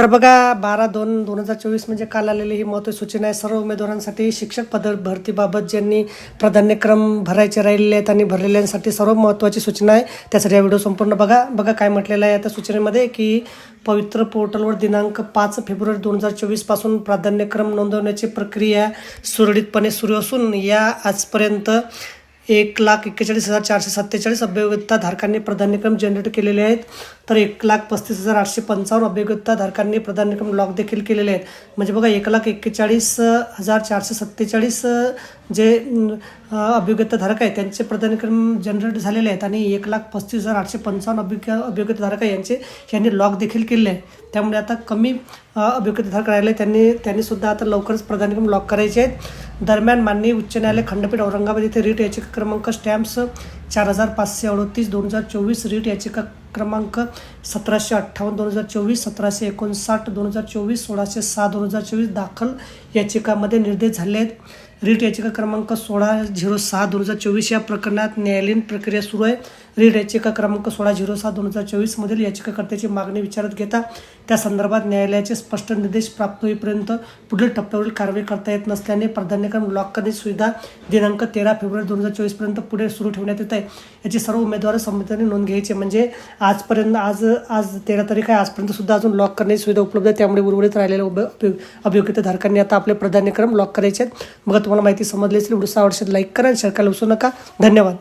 तर बघा बारा दोन दोन हजार चोवीस म्हणजे काल आलेली ही महत्त्वाची सूचना आहे. सर्व उमेदवारांसाठी शिक्षक पद भरतीबाबत ज्यांनी प्राधान्यक्रम भरायचे राहिलेले आहेत आणि भरलेल्यांसाठी सर्व महत्त्वाची सूचना आहे. त्यासाठी हा व्हिडिओ संपूर्ण बघा. बघा काय म्हटलेलं आहे त्या सूचनेमध्ये की पवित्र पोर्टलवर दिनांक पाच फेब्रुवारी दोन हजार चोवीसपासून प्राधान्यक्रम नोंदवण्याची प्रक्रिया सुरळीतपणे सुरू असून या आजपर्यंत एक लाख एक्केचाळीस हजार चारशे सत्तेचाळीस अभ्ययोग्यता धारकांनी प्राधान्यक्रम जनरेट केलेले आहेत. तर एक लाख पस्तीस हजार आठशे पंचावन्न अभ्ययोग्यता धारकांनी प्राधान्यक्रम लॉक देखील केलेले आहेत. म्हणजे बघा एक लाख एक्केचाळीस हजार चारशे सत्तेचाळीस जे अं, धारक आहेत त्यांचे प्राधान्यक्रम जनरेट झालेले आहेत. आणि एक लाख पस्तीस हजार आठशे पंचावन्न अभ्य अभ्ययोग्यता धारक आहे यांचे यांनी लॉक देखील केले आहे त्यामुळे आता कमी अं, करायला धारक राहिले त्यांनी त्यांनी सुद्धा आता लवकरच प्राधान्यक्रम लॉक करायचे आहेत. दरम्यान माननीय उच्च न्यायालय खंडपीठ औरंगाबाद येथे रीट याचिका क्रमांक स्टॅम्प्स चार हजार पाचशे अडतीस दोन हजार चोवीस रीट याचिका क्रमांक सतराशे अठ्ठावन्न दोन हजार चोवीस सतराशे एकोणसाठ दोन हजार चोवीस सोळाशे सहा दोन हजार चोवीस दाखल याचिकामध्ये निर्देश झाले आहेत. रीट याचिका क्रमांक सोळा झिरो सहा दोन हजार चोवीस या प्रकरणात न्यायालयीन प्रक्रिया सुरू आहे. रीट याचिका क्रमांक सोळा झिरो सहा दोन हजार चोवीसमधील याचिकाकर्त्याची मागणी विचारात घेता त्या संदर्भात न्यायालयाचे स्पष्ट निर्देश प्राप्त होईपर्यंत पुढील टप्प्यावरील कारवाई करता येत नसल्याने प्राधान्यक्रम लॉक करण्याची सुविधा दिनांक तेरा फेब्रुवारी दोन हजार चोवीसपर्यंत पुढे सुरू ठेवण्यात येत आहे. याची सर्व उमेदवार संमतीने नोंद घ्यायची म्हणजे आजपर्यंत आज आज तेरा तारीख आहे आजपर्यंत सुद्धा अजून लॉक करण्याची सुविधा उपलब्ध आहे. त्यामुळे उर्वरित राहिलेल्या उभ अभियोग्यता धारकांनी आता आपले प्राधान्यक्रम लॉक करायचे आहेत. मग तुम्हाला माहिती समजली असेल व्हिडिओ आवडशील लाईक करा आणि शेअर करायला विसरू नका. धन्यवाद.